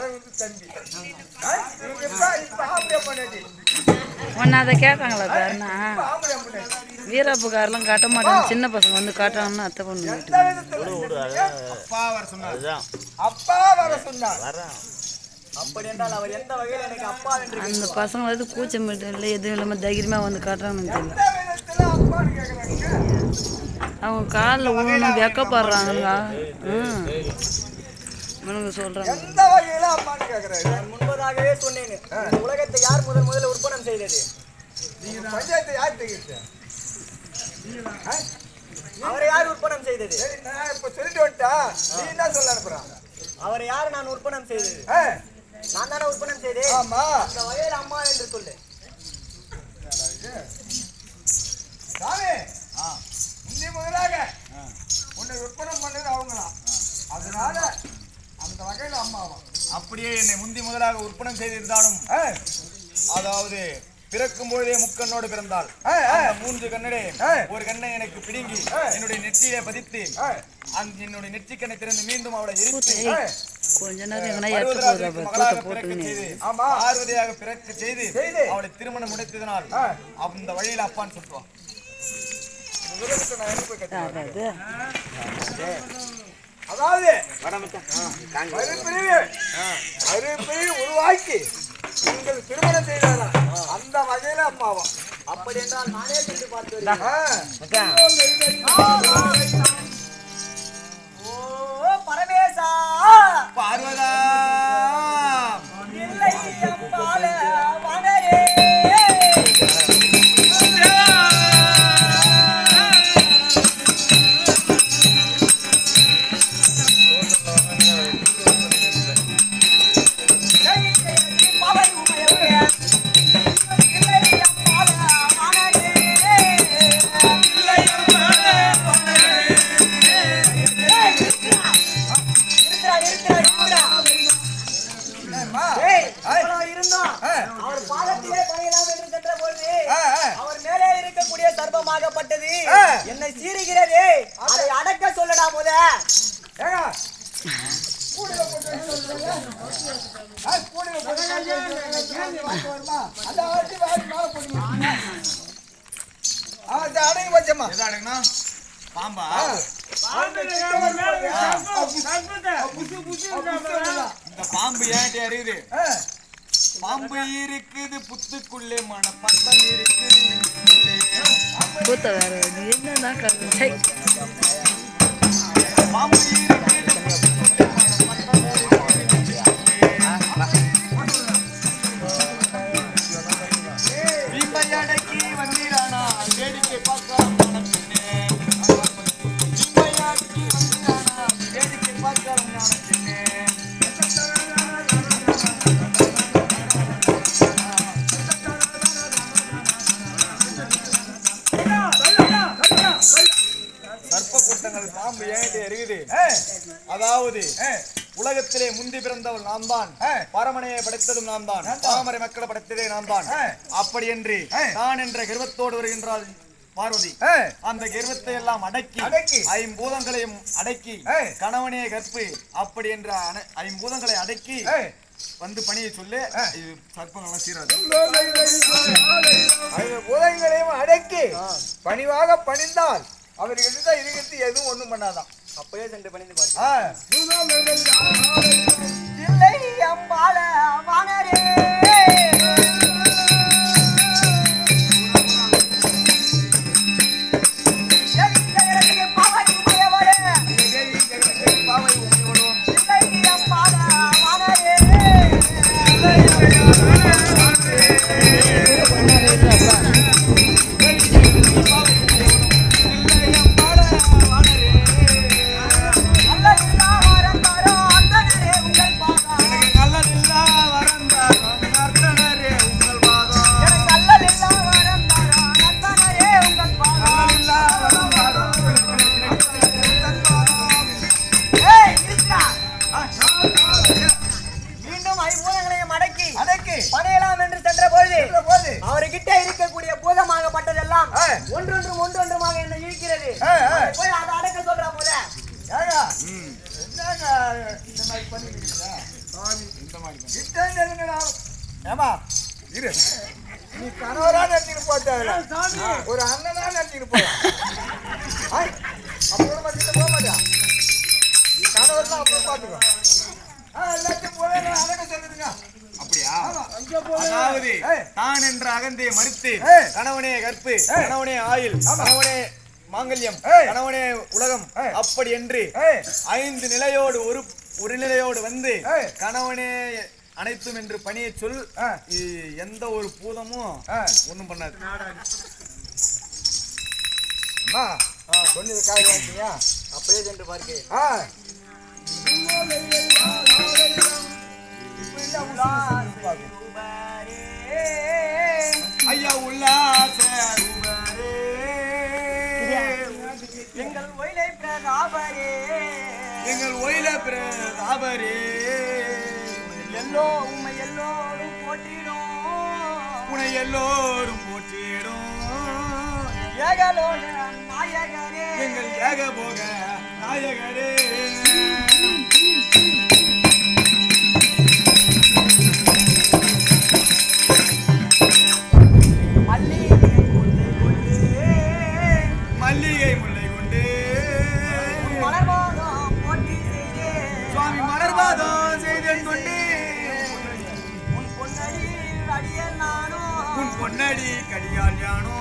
அரவிந்த் தம்பி. ஒன்னு அதை ஆம்பளை பண்ணாடி வீரப்புகாரெல்லாம் காட்ட மாட்டாங்க. சின்ன பசங்க வந்து காட்டுறாங்கன்னு அத்தை பொண்ணு அப்பா வர சொன்னார். அப்பா வர சொன்னார். அப்படி என்றால் அவர் எந்த வகையில் எனக்கு அப்பா என்று அந்த பசங்க வந்து கூச்சம் இல்லை எதுவும் இல்லாமல் தைரியமாக வந்து காட்டுறாங்கன்னு தெரியல. அவங்க காலில் ஒன்று வெக்கப்படுறாங்க ம். இவனுங்க சொல்கிறாங்க எந்த வகையில அம்மான்னு கேக்குறாரு நான் முன்பதாகவே சொன்னேன். இந்த உலகத்தை யார் முதல் முதல்ல உற்பத்தம் செய்தது? நீங்க பஞ்சாயத்து யார் தெரியுது அவரை யார் உற்பத்தம் செய்தது? சரி நான் இப்ப சொல்லிட்டு வந்துட்டா நீ என்ன சொல்ல அனுப்புறான் அவரை யார் நான் உற்பத்தம் செய்தது? நான் தானே உற்பத்தம் செய்தேன். ஆமா. அந்த வகையில் அம்மா என்று சொல்லு. சாமி முந்தி முதலாக உன்னை விற்பனை பண்ணது அவங்களாம். அதனால அந்த வகையில அம்மாவும் அப்படியே என்னை முந்தி முதலாக உற்பணம் செய்திருந்தாலும் அதாவது பிறக்கும் பொழுதே முக்கண்ணோடு பிறந்தாள் மூன்று கண்ணடே. ஒரு கண்ணை எனக்கு பிடுங்கி. என்னுடைய நெற்றியிலே பதித்து. அந்த என்னுடைய நெற்றிக்கண்ணை திறந்து மீண்டும் அவளை இருத்தி ஏய், கொஞ்ச நேரம். பார்வதியாக பிறக்க செய்து செய்து. அவளை திருமணம் முடித்ததனால். அந்த வழியில அப்பான்னு சொல்லுவான் அதாவது மறுபிரிவு. உருவாக்கி நீங்கள் திருமணம் செய்தாரா? அந்த வகையில அம்மாவா? அப்படி என்றால் நானே சென்று பார்த்து வருகிறேன். ஆ. ஓ பரமேசா. பார்வதா. பாம்பு இருக்குது புத்துக்குள்ளே மன பட்டம் இருக்குது. பாம்பு இருக்குது நாம் தான். பரமனையை படைத்ததும் நாம் தான் நான் தான். பாமரை மக்களை படைத்ததே நாம் தான். அப்படி என்று. நான் என்ற கர்வத்தோடு வருகின்றாள் பார்வதி அந்த கர்வத்தை எல்லாம் அடக்கி அடக்கி. ஐம்பூதங்களையும் அடக்கி. கணவனே கற்பு அப்படி என்ற ஐம்பூதங்களை அடக்கி. வந்து பணியை சொல்லு சர்ப்பங்கள்லாம் சீராது அது உதவிகளையும் அடக்கி பணிவாக பணிந்தால் அவர்கிட்ட தான் இருக்கிறது எதுவும் ஒண்ணும் பண்ணாதான் அப்பயே சென்று பணிந்து பாரு எம்பால இல்லை ஏய். கணவனே ஆயில். கணவனே மாங்கல்யம். கணவனே உலகம். அப்படி என்று ஐந்து நிலையோடு ஒரு ஒரு நிலையோடு வந்து. கணவனே அனைத்தும் என்று பணியை சொல் எந்த ஒரு பூதமும். ஒண்ணும் பண்ணாது அம்மா சொன்னது காய் வாங்கிட்டியா அப்படியே சென்று பார்க்க ஐயா உல்லாச பிரதாபரே எங்கள் ஒயில பிரதாபரே எல்லோ உண்மை எல்லோரும் போற்றிடும். உனை எல்லோரும் போற்றிடும். ஏகலோக நாயகரே. எங்கள் ஏக போக நாயகரே. உன் பொன்னடி கடியால் யானோ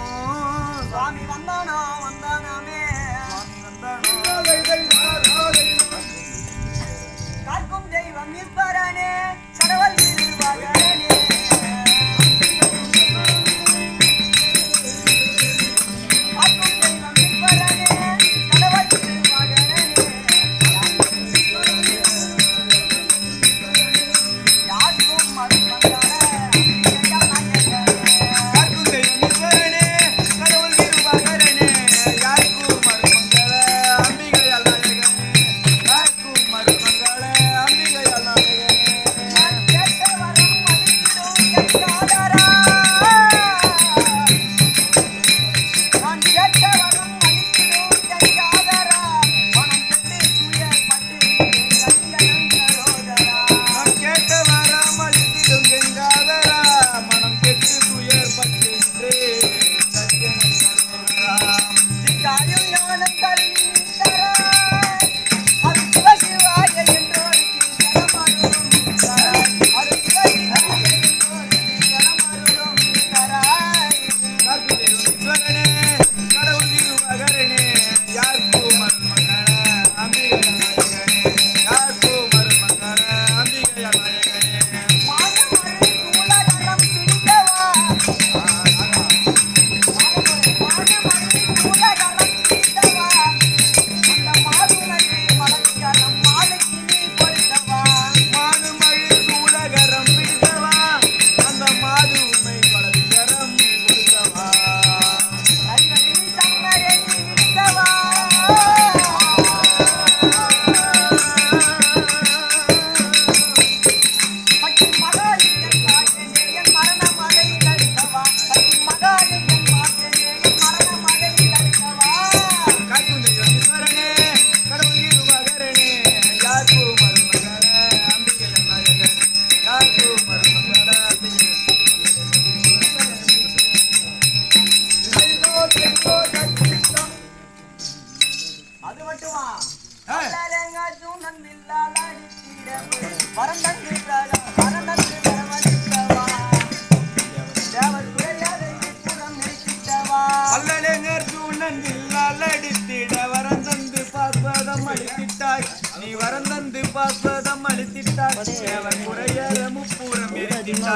சுவாமி வந்தானோ வந்தானாமே காக்கும் தெய்வம் நிற்பரனே கடவுள்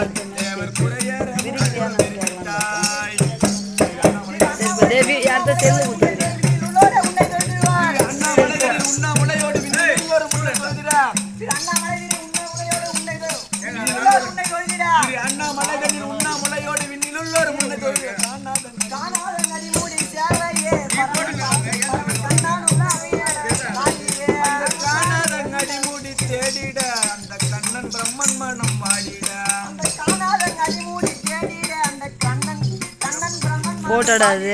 ಮಾಡ್ತೀನಿ போட்டோடா அது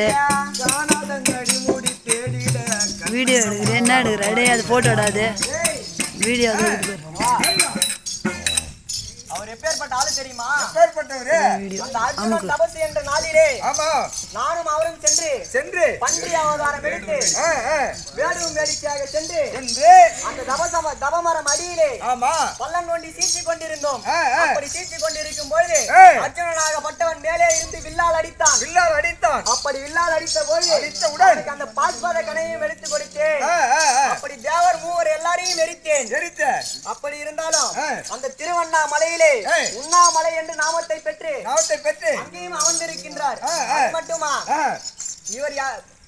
வீடியோ எடுக்கிறேன். என்ன எடுக்கிற அடே அது போட்டோடா அது வீடியோ அது அவர் எப்பேற்பட்ட ஆளு தெரியுமா? எப்பேற்பட்டவரு? வீடியோ. அந்த அர்ஜுன தபசு என்ற நாளிலே ஆமா. நானும் அவரும் சென்று சென்று. பன்றி அவதாரம் எடுத்து வேடுவும் வேடிக்கையாக சென்று சென்று. அந்த தபசம தபமரம் அடியிலே ஆமா. பள்ளம் நோண்டி சீச்சி கொண்டிருந்தோம். அப்படி சீச்சி கொண்டிருக்கும் பொழுது ஏய். அர்ஜுனனாகப்பட்டவன் அடித்த போது அடித்தவுடன் அவனுக்கு அந்த பாஸ்பத கனையும் எடுத்து கொடுத்தேன். ஆ, ஆ, ஆ. அப்படி தேவர் மூவர் எல்லாரையும் எரித்தேன். அப்படி இருந்தாலும். அந்த திருவண்ணாமலையிலே. உண்ணாமலை என்று நாமத்தை பெற்று அங்கேயும் அமர்ந்திருக்கின்றார். மட்டுமா? இவர்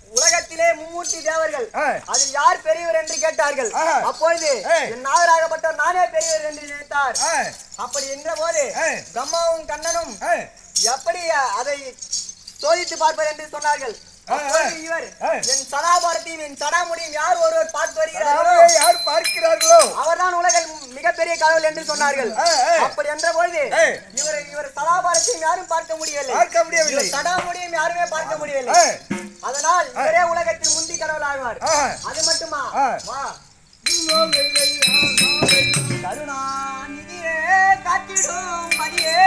உலகத்திலே மும்மூர்த்தி தேவர்கள். அதில் யார் பெரியவர் என்று கேட்டார்கள். அப்பொழுது. என் நாவராகப்பட்டவர் நானே பெரியவர் என்று நினைத்தார். அப்படி என்ற போது. பிரம்மாவும் கண்ணனும் எப்படி அதை சோதித்து பார்ப்பர் என்று சொன்னார்கள்? என் சதாபாரத்தையும் என் சடாமுடியும் யார் ஒருவர் பார்த்து வருகிறாரோ கடவுளை யார் பார்க்கிறார்களோ? அவர்தான் உலகில் மிகப்பெரிய கடவுள் என்று சொன்னார்கள். அப்படி என்ற பொழுது. இவர் இவர் சதாபாரத்தையும் யாரும் பார்க்க முடியவில்லை. பார்க்க முடியவில்லை. சடாமுடியும் யாருமே பார்க்க முடியவில்லை. அதனால் இவரே உலகத்தில் முந்தி கடவுள் ஆழ்வார். அது மட்டுமா. வா. கருணாநிதியே காத்திடும் பதியே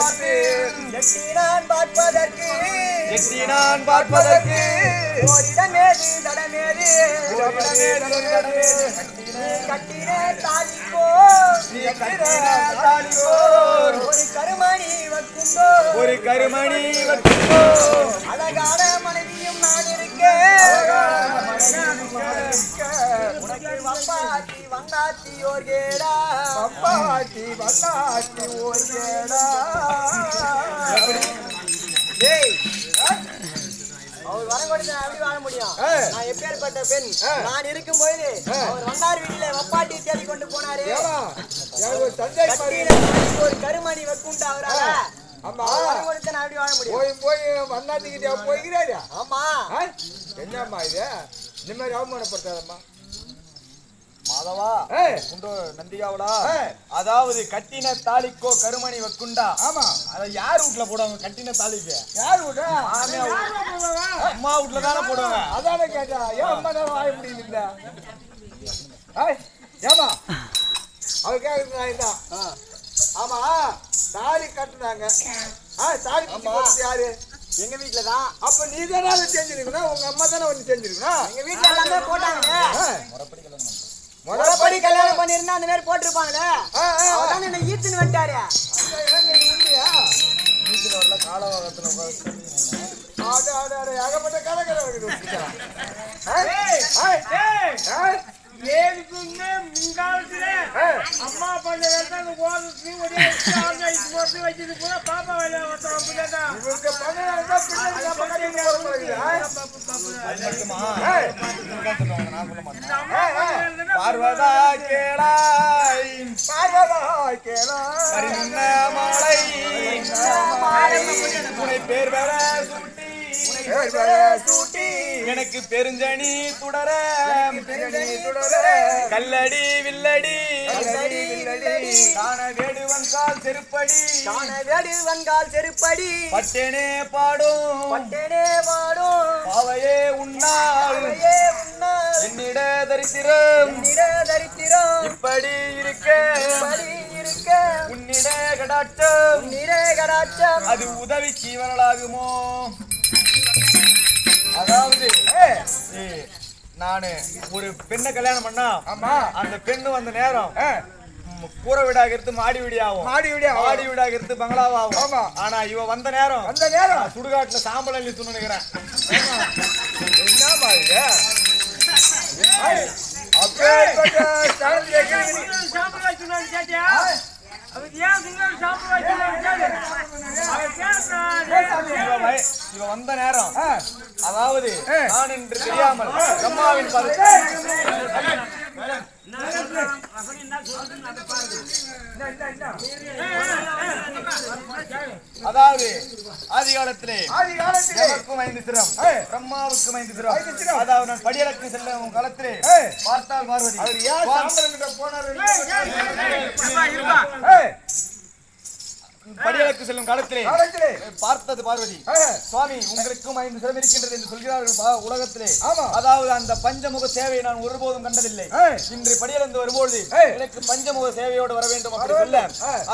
பார்த்து எட்டி நான் பார்ப்பதற்கு எட்டி நான் பார்ப்பதற்கு ஓரிடமேது தடமேது கட்டின தாலிக்கோர் ஒரு கருமணி வக்குண்டோ ஒரு கருமணி வச்சுக்கோ அழகான மனைவியும் நான் உனக்கு வப்பாத்தி வந்தாத்தி ஓர் கேடா அவர் வர கொடுத்து நான் எப்படி வாழ முடியும் நான் எப்பேற்பட்ட பெண் நான் இருக்கும் அவர் வந்தார் வீட்டில வப்பாட்டி தேடி கொண்டு போனாரு ஒரு கருமணி வக்குண்டா அவரால ஆமா. வாழ முடியும். போய் போய் வண்ணாத்திக்கிட்டே போய்கிறாரியா ஆமா. என்னம்மா இது? இந்த மாதிரி அவமானப்படுத்தாதம்மா. மாதவா நந்திகாவடா. ஏய். அதாவது கட்டின தாலிக்கோ கருமணி வக்குண்டா. ஆமா. அத யார் வீட்ல போடுவாங்க கட்டின தாலிக்கு? யார் வீட்ல. அம்மா வீட்ல தானே போடுவாங்க. அதானே கேட்டா ஏன் அம்மா நேரம் வாய முடியல ஏய் ஏமா அவர் கேக்குறது நான் இதான். ஆமா தாலி கட்டுனாங்க. ஆ. தாலி கட்டி யாரு? எங்க வீட்டுல தான். அப்ப நீ தானே அதை செஞ்சிருக்கணும் உங்க அம்மா தானே ஒண்ணு செஞ்சிருக்கணும் எங்க வீட்டுல எல்லாமே போட்டாங்களே முறைப்படி கல்யாணம் பண்ணிருந்தா அந்த மாதிரி போட்டிருப்பாங்களே. அவர்தான் என்ன ஈத்துன்னு வந்துட்டாரு. ஏங்க இது உண்மையா? வீட்டுல வரல காலவாகத்துல உட்கார்ந்து ஆடு, ஆடு, ஆடு, ஏகப்பட்ட கதை இருக்குது ஏதுக்குமே முன்காலத்துல. அம்மா பண்ண வேலை அந்த ஓதத்து ஒரே ஆர்கனைஸ் போட்டு வச்சது கூட பாப்பா வேலை ஒருத்தவங்க புள்ளதா இவங்க பார்வதா கேளாய். பார்வதா மாலை. பேர் வேற சூட்டி சூட்டி, எனக்கு பெருஞ்சனி தொடர. கல்லடி வில்லடி. காண வேடுவன் கால் செருப்படி. தான வேடு வங்கால் செருப்படி. பட்டேனே பாடும். பட்டேனே வாடும் பாவையே உன்னால் என்னிட தரித்திரம். தரித்திரம். இப்படி இருக்க. இருக்க. உன்னிட கடாட்டம் நிற கடாட்சம். அது உதவிக்கு வரலாகுமோ? அதாவது நானு ஒரு பெண்ணை கல்யாணம் பண்ணா ஆமா. அந்த பெண்ணு வந்த நேரம் கூரை வீடாக இருந்து மாடி வீடியாகும் மாடி வீடியா மாடி வீடாக இருந்து பங்களாவாகும் ஆமா. ஆனா இவ வந்த நேரம் அந்த நேரம். சுடுகாட்டுல சாம்பல் அள்ளி துணுகிறேன் என்னம்மா இது? ஏய், அப்பேற்பட்ட இவ வந்த நேரம். அதாவது. நான் என்று தெரியாமல் பிரம்மாவின் பதவி அதாவது ஆதி காலத்திலே ஆதி காலத்திலே எனக்கும் ஐந்து சிரம். பிரம்மாவுக்கும் ஐந்து சிரம். அதாவது நான் படியலக்கு செல்லும் காலத்திலே. பார்த்தால் பார்வதி அவர் போனாரு ஏய், படியலக்கு செல்லும் காலத்திலே பார்த்தது பார்வதி சுவாமி உங்களுக்கும் ஐந்து சிரம் இருக்கின்றது என்று சொல்கிறார்கள் உலகத்திலே. அதாவது அந்த பஞ்சமுக சேவையை நான் ஒருபோதும் கண்டதில்லை. இன்று படியலந்து வரும்பொழுது ஏய். எனக்கு பஞ்சமுக சேவையோடு வர வேண்டும் அப்படி சொல்ல.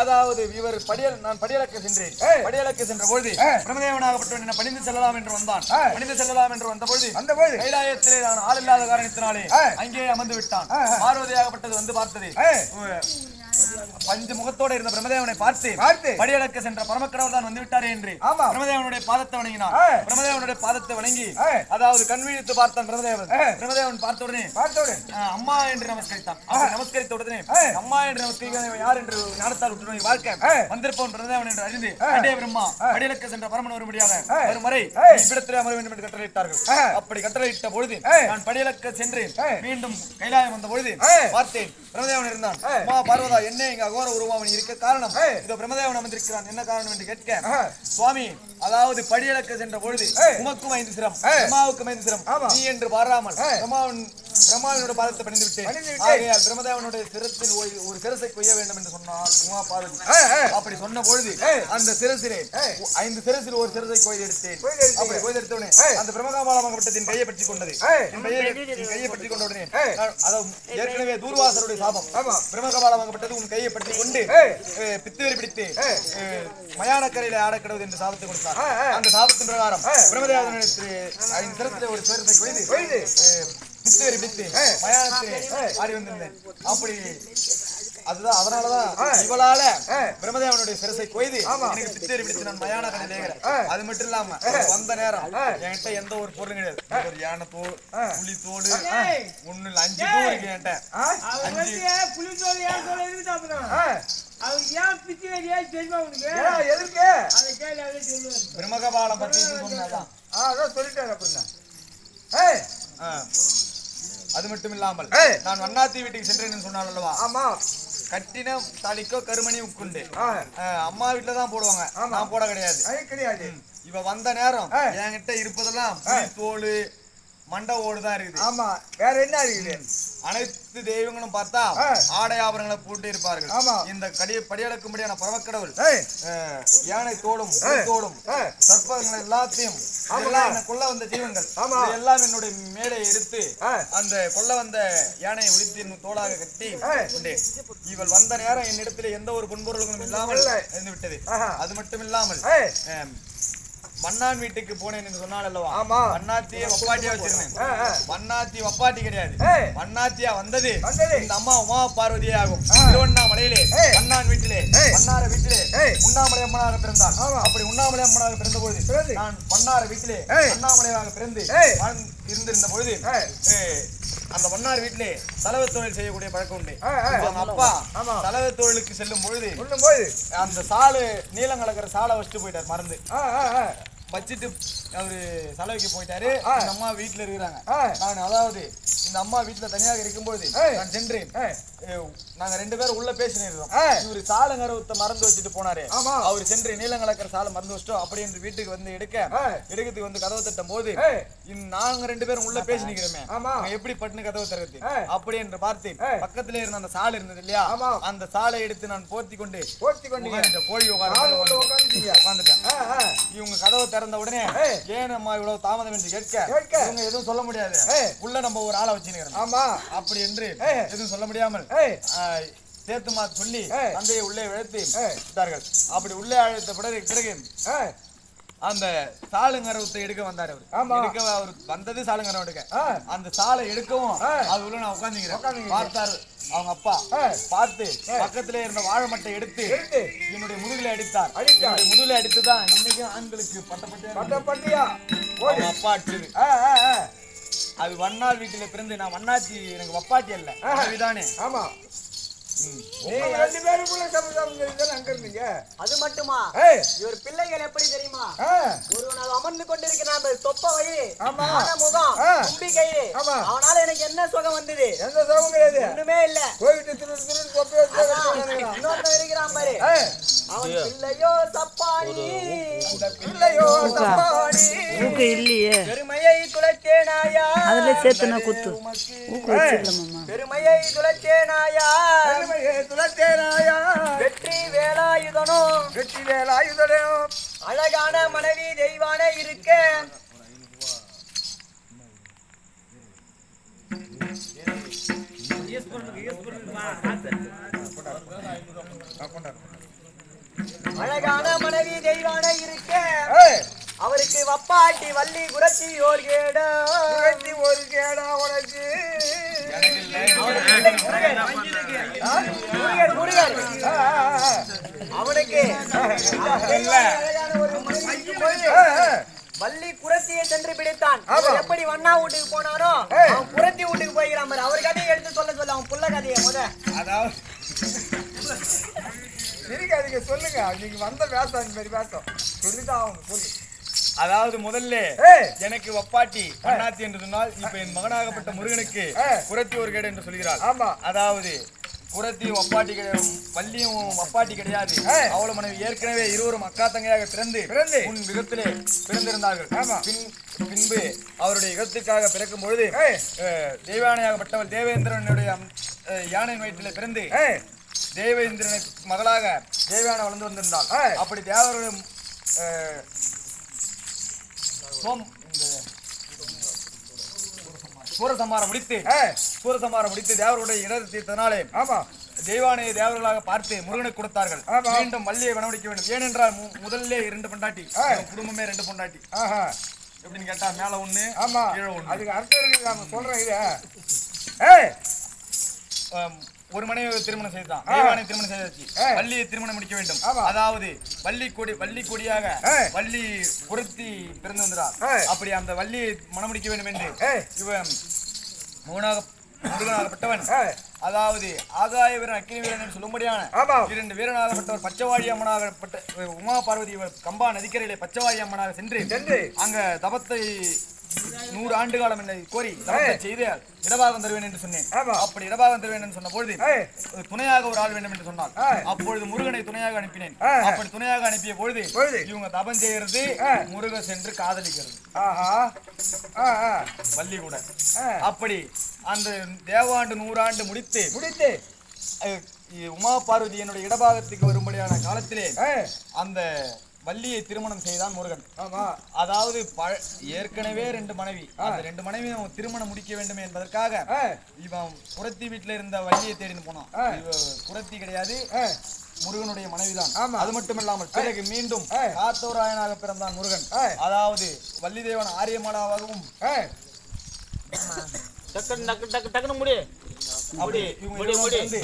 அதாவது இவர் படியல் நான் படியலக்கு சென்றேன். படியலக்கு சென்ற பொழுது. பிரமதேவனாகப்பட்டவன் என்ன பணிந்து செல்லலாம் என்று வந்தான். பணிந்து செல்லலாம் என்று வந்த பொழுது அந்த போது கைலாயத்திலே நான் ஆள் இல்லாத காரணத்தினாலே. அங்கே அமர்ந்து விட்டான். பார்வதியாகப்பட்டது வந்து பார்த்தது. பஞ்சு முகத்தோட இருந்த பிரமதேவனை பார்த்து பார்த்து. படியலக்க சென்ற பரமக்கடவுள் தான் வந்து விட்டாரே என்று. பிரமதேவனுடைய பாதத்தை வணங்கினான் ஏய். பிரமதேவனுடைய பாதத்தை வணங்கி. அதாவது கண்விழித்து பார்த்தான் பிரமதேவன். பிரமதேவன் பார்த்த உடனே பார்த்தோடு அஹ், அம்மா என்று நமஸ்கரித்தான் நமஸ்கரித்த உடனே. அம்மா என்று நமஸ்கரிக்க யார் என்று ஞானத்தால் விட்டு வாழ்க்கை. வந்திருப்பவன் பிரமதேவன் என்று அறிந்து. அடே பிரம்மா படியலக்க சென்ற பரமன் வரும்படியாக. வரும் வரை. இவ்விடத்திலே அமர வேண்டும் என்று கட்டளையிட்டார்கள். அப்படி கட்டளையிட்ட பொழுது. நான் படியலக்க சென்று. மீண்டும் கைலாயம் வந்த பொழுது. பார்த்தேன் பிரமதேவன் இருந்தான். அம்மா பார்வதா என்ன இங்க அகோர உருவாவன் இருக்க காரணம். இதோ பிரமதேவன் அமர்ந்திருக்கிறான் என்ன காரணம் என்று கேட்க. சுவாமி அதாவது படியலக்க சென்ற பொழுது. உமக்கும் ஐந்து சிரம் ஏய். பிரம்மாவுக்கும் ஐந்து சிரம். நீ என்று பாராமல் ஏய். பிரம்மாவினோட பாதத்தை பணிந்து விட்டேன். ஆகையால் சிரத்தில் ஒரு- சிரசை கொய்ய வேண்டும் என்று சொன்னார் உமா பார்வதி. அப்படி சொன்ன பொழுது. அந்த சிரசிலே. ஐந்து சிரசில் ஒரு சிரசை கொய்து எடுத்தேன். அப்படி கொய்து எடுத்தவுடனே. அந்த பிரம்மகாபாலமாகப்பட்டதின் கையை பற்றி கொண்டது கையை பற்றி கொண்ட உடனே அதாவது ஏற்கனவே தூர்வாசருடைய சாபம் ஆமா. பிரம்மகபாலமாகப்பட்டது உன் கையை பற்றி கொண்டு பித்துவரி பிடித்து மயானக்கரையில ஆடக்கிடவது என்று சாபத்தை கொடுத்தார். அந்த சாபத்தின் பிரகாரம் ஆ. பிரம்மதேவனுடைய ஐந்து சிரத்திலே ஒரு சிரத்தை கொய்து பித்துவரி பிடித்து மயானத்திலே ஆடி வந்திருந்தேன். அப்படி. அதுதான் அதனாலதான். இவளால. பிரம்மதேவனுடைய சிரசை கொய்து. எனக்கு பித்தேரி பிடித்து நான் மயான கடையில் ஆ. அது மட்டும் இல்லாம வந்த நேரம். என்கிட்ட எந்த ஒரு பொருளும் கிடையாது. ஒரு யானை தோல். புலி தோல். ஒண்ணு இல்ல அஞ்சு தூள் இருக்கு என்கிட்ட. ஏன் தோல் எதுக்கு. அவர் ஏன் பிச்சு வேலையா தெரியுமா உனக்கு? எதுக்கு? அதை கேள்வி அவரே சொல்லுவாரு பிரம்மகபாலம் பத்தி சொல்லிட்டாரு அப்படின்னா ஏய். அது மட்டும் இல்லாமல். நான் வண்ணாத்தி வீட்டுக்கு சென்றேன்னு சொன்னால் அல்லவா ஆமா. கட்டின தாலிக்கோ கருமணி உட்குண்டு ஆ. அம்மா வீட்டுல தான் போடுவாங்க. நான் போட கிடையாது. கிடையாது. இவ வந்த நேரம். என்கிட்ட இருப்பதெல்லாம் தோல் மண்டை ஓடு தான் இருக்குது. ஆமா. வேற என்ன இருக்குது? அனைத்து தெய்வங்களும் பார்த்தா. ஆடை ஆபரணங்களை போட்டு இருப்பார்கள். இந்த கடிய படியளக்கும்படியான பரமக்கடவுள் யானை தோடும் தோடும். சர்ப்பங்கள் எல்லாத்தையும் கொல்ல வந்த. இது எல்லாம் என்னுடைய மேலே எடுத்து. அந்த கொல்ல வந்த யானையை உரித்து என் தோளாக கட்டி. இவள் வந்த நேரம் என்னிடத்தில் எந்த ஒரு பொன்பொருள்களும் இல்லாமல் இல்லை. இருந்து விட்டது. அது மட்டும் இல்லாமல் மன்னான் வீட்டுக்கு போனேன் என்று சொன்னால் அல்லவா ஆமா. மன்னாத்தியே வப்பாட்டியா வச்சிருந்தேன். மன்னாத்தி வப்பாட்டி கிடையாது ஏய். மன்னாத்தியா வந்தது. இந்த அம்மா உமா பார்வதியே ஆகும். திருவண்ணாமலையிலே. மன்னான் வீட்டிலே. மன்னார வீட்டிலே. உண்ணாமலை அம்மனாக பிறந்தாள் ஆமா. அப்படி உண்ணாமலை அம்மனாக பிறந்த பொழுது. நான் மன்னார வீட்டிலே. அண்ணாமலையாக பிறந்து இருந்திருந்த பொழுது அந்த மன்னார் வீட்டிலே சலவை தொழில் செய்யக்கூடிய பழக்கம் உண்டு அப்பா. சலவை தொழிலுக்கு செல்லும் பொழுது அந்த சாலு நீளம் கலக்கிற சாலை வச்சுட்டு போயிட்டார் ஆ. வச்சுட்டு அவரு சலவைக்கு போயிட்டாரு. இந்த அம்மா வீட்டுல இருக்கிறாங்க. நான் அதாவது இந்த அம்மா வீட்டுல தனியாக இருக்கும்போது. நான் சென்றேன் நாங்க ரெண்டு பேரும் உள்ள பேசினிருந்தோம். இவரு சாலங்கரவத்தை மறந்து வச்சுட்டு போனாரு. அவர் சென்று நீலங்கலக்கிற சாலை மறந்து வச்சிட்டோம் அப்படி என்று வீட்டுக்கு வந்து எடுக்க. எடுக்கிறதுக்கு வந்து கதவை தட்டும் போது நாங்க ரெண்டு பேரும் உள்ள பேசி நிக்கிறோமே எப்படி பட்டுன்னு கதவை ஏய். அப்படி என்று பார்த்தேன் ஏய். பக்கத்துல இருந்த அந்த சாலை இருந்தது இல்லையா. அந்த சாலை எடுத்து நான் போர்த்தி கொண்டு போர்த்தி உட்கார்ந்துட்டேன். கோழி உட்காந்துட்டீங்க உட்காந்துட்டேன். இவங்க கதவை திறந்த உடனே. ஏன் அம்மா இவ்வளவு தாமதம் என்று கேட்க. இவங்க எதுவும் சொல்ல முடியாது. உள்ள நம்ம ஒரு ஆளை வச்சுக்கிறோம் ஆமா அப்படி என்று. எதுவும் சொல்ல முடியாமல் சேர்த்துமா சொல்லி. தந்தையை உள்ளே இழுத்து. விட்டார்கள் அப்படி உள்ளே அழைத்த பிறகு பிறகு அந்த சாலுங்கரவத்தை எடுக்க வந்தார் அவர். எடுக்க அவர் வந்தது சாலுங்கரம் எடுக்க. அந்த சாலை எடுக்கவும். அது உள்ள நான் உட்காந்துக்கிறேன். பார்த்தாரு அவங்க அப்பா. பார்த்து பக்கத்திலே இருந்த வாழை மட்டை எடுத்து என்னுடைய முதுகில அடித்தார். என்னுடைய முதுகில அடித்துதான் இன்னைக்கும் ஆண்களுக்கு பட்ட பட்டியா? அப்பா அடிச்சது. அது வண்ணாள் வீட்டுல பிறந்து நான் வண்ணாச்சி எனக்கு வப்பாட்டி அல்ல. அதுதானே ஆமா. ரெண்டு பேருக்குள்ள சமுதாயம் அங்க இருந்தீங்க? அது மட்டுமா? இவர் பிள்ளைகள் எப்படி தெரியுமா? ஒருவன் அமர்ந்து கொண்டிருக்கிறான் தொப்ப ஆமா. முகம். அவனால எனக்கு என்ன சுகம் வந்தது? எந்த சோகம் கிடையாது. ஒண்ணுமே இல்ல. போயிட்டு திரு திரு இருக்கிறான் பாரு. ஏய் அவன் பிள்ளையோ ஊக்கு இல்லையே. பெருமையை அதுல சேர்த்துனா குத்து. ஊக்கு பெருமையை துளைத்தேனாயா பெருமையே துளத்தேனாயா வெற்றி வேலாயுதனோ வெற்றி வேலாயுதனையும் அழகான மனைவி தெய்வான இருக்க. அழகான மனைவி தெய்வான இருக்க. அவருக்கு வப்பாட்டி வள்ளி குரத்தி ஓர் கேடா. ஒரு கேடா உனக்கு. அவனுக்கு. வள்ளி குரத்தியை சென்று பிடித்தான். எப்படி வண்ணா வீட்டுக்கு. அவன் குரத்தி வீட்டுக்கு போய்கிறான் அவர் கதையை எடுத்து சொல்ல சொல்ல அவன் புள்ள கதையை முத. அதாவது சொல்லுங்க. நீங்க வந்த வேஷம் இந்த மாதிரி வேஷம் சொல்லிதான் ஆகணும் சொல்லு அதாவது முதல்ல எனக்கு வப்பாட்டி அண்ணாத்தி என்று சொன்னால் இப்ப என் மகனாகப்பட்ட முருகனுக்கு. குரத்தி ஒரு கேடு என்று சொல்கிறாள் ஆமா. அதாவது புறத்தி ஒப்பாட்டி கிடையாது வள்ளியும் ஒப்பாட்டி கிடையாது. அவள மனைவி ஏற்கனவே இருவரும் அக்கா தங்கையாக பிறந்து பிறந்து. உன் விதத்திலே பிறந்திருந்தார்கள். பின்பு அவருடைய யுகத்துக்காக பிறக்கும் பொழுது தெய்வானையாகப்பட்டவள் தேவேந்திரனுடைய யானை வயிற்றிலே பிறந்து தேவேந்திரனுக்கு மகளாக தேவயானை வளர்ந்து வந்திருந்தாள். அப்படி அஹ், சோம் இந்த சூரசம்மாரம் முடித்து சூரசம்மாரம் முடித்து தேவருடைய இடர் தீர்த்தனாலே ஆமா. தெய்வானையை தேவர்களாக பார்த்து முருகனுக்கு கொடுத்தார்கள். மீண்டும் வள்ளியை வனவடிக்க வேண்டும். ஏனென்றால் முதல்ல இரண்டு பொண்டாட்டி குடும்பமே ரெண்டு பொண்டாட்டி. எப்படின்னு கேட்டா மேல ஒண்ணு ஆமா. அதுக்கு அர்த்தம் இருக்கு நாம சொல்றேன் இது. ஏய் ஒரு மனைவி திருமணம் செய்தான் ஆ. தெய்வானை திருமணம் செய்தாச்சு. வள்ளியை திருமணம் முடிக்க வேண்டும். அதாவது வள்ளி கொடி வள்ளி கொடியாக. வள்ளி பொருத்தி பிறந்து வந்தார். அப்படி அந்த வள்ளியை மணமுடிக்க வேண்டும் என்று. இவன் முகனாக முருகனாகப்பட்டவன். அதாவது ஆகாய வீரன் அக்கினி வீரன் சொல்லும்படியான. இரண்டு வீரனாகப்பட்டவர் பச்சவாடி அம்மனாகப்பட்ட உமா பார்வதி கம்பா நதிக்கரையிலே பச்சவாடி அம்மனாக சென்று சென்று. அங்க தபத்தை நூறு ஆண்டு காலம் என்னை கோரி. செய்து இடபாகம் தருவேன் என்று சொன்னேன். அப்படி இடபாகம் தருவேன் என்று சொன்ன பொழுது. துணையாக ஒரு ஆள் வேண்டும் என்று சொன்னார் ஏய். அப்பொழுது முருகனை துணையாக அனுப்பினேன். அப்படி துணையாக அனுப்பிய பொழுது. இவங்க தபம் செய்யறது ஏய். முருகன் சென்று காதலிக்கிறது வள்ளி கூட. அப்படி அந்த தேவாண்டு நூறாண்டு முடித்து முடித்து அஹ், உமா பார்வதி என்னுடைய இடபாகத்துக்கு வரும்படியான காலத்திலே அந்த வள்ளியை திருமணம் செய்தான் முருகன். ஆமா. அதாவது பழ- ஏற்கனவே ரெண்டு மனைவி. அந்த ரெண்டு மனைவியும் அவன் திருமணம் முடிக்க வேண்டும் என்பதற்காக இவன் புரத்தி வீட்டுல இருந்த வள்ளியை தேடின்னு போனான். புரத்தி கிடையாது முருகனுடைய மனைவிதான். அது மட்டும் இல்லாமல் பிறகு மீண்டும். காத்தோராயனாக பிறந்தான் முருகன். அதாவது வள்ளிதேவன் ஆரியமானாவாகவும் ஏய் டக்கு டக்கு டக்கு டக்குன்னு முடி. அப்படி முடித்து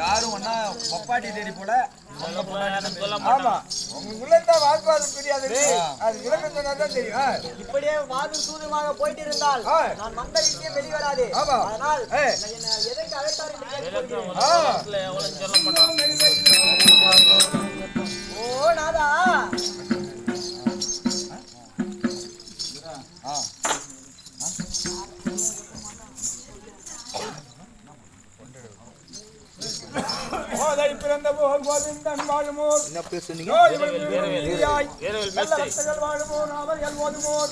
யாரும் ஒன்னா பப்பாட்டி தேடி போல. ஆமா. உங்களுக்குள்ள வாக்குவாதம் தெரியாது. அது விளக்கம் சொன்னா தான் தெரியும். இப்படியே வாதும் சூதுமாக போயிட்டு இருந்தால். நான் வந்த விஷயம் வெளிவராது. அதனால் எதற்கு அழைத்தார் ஓ நாதா. பிறந்த போல் கோவிந்தன் வாழுமோர் வாழுமோர் அவர்கள் ஓதுமோர்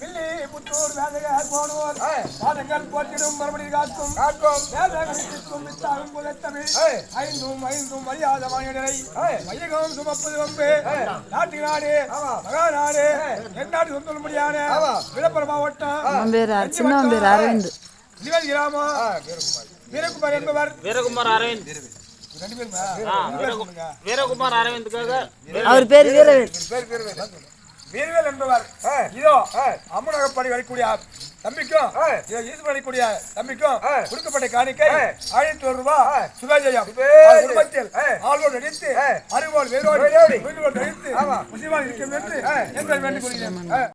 வில்லி புத்தூர் வேதையார் போடுவோர் பாதங்கள் போற்றிடும் மறுபடி காக்கும். காக்கும். வேதங்களுக்கும் வித்தாகும் புதத்தமிழ் ஐந்தும் ஐந்தும் அறியாத வாணியடரை மையகம் சுமப்பது வம்பு. நாட்டு நாடு. மகா நாடு. எந்நாடு சொந்த முடியான விழுப்புரம் மாவட்டம். பேர் அரவிந்த். நிவல் கிராமம். வீரகுமார் என்பவர். வீரகுமார் அரவிந்த். வீரகுமார் அரவிந்துக்காக அவர் பேர் வீரவேல். வீரவேல். என்பவர். இதோ அம்மனகப்படி வரக்கூடிய தம்பிக்கும் இதோ ஈஸ்வரன் வரக்கூடிய தம்பிக்கும் கொடுக்கப்பட்ட காணிக்கை ஆயிரத்தி ஒரு ரூபாய் சுகாஜயம் குடும்பத்தில் ஆள்வோடு நடித்து அறிவோடு வேரோடு நடித்து முஸ்லிமாக இருக்க வேண்டும் என்று வேண்டிக் கொள்கிறேன்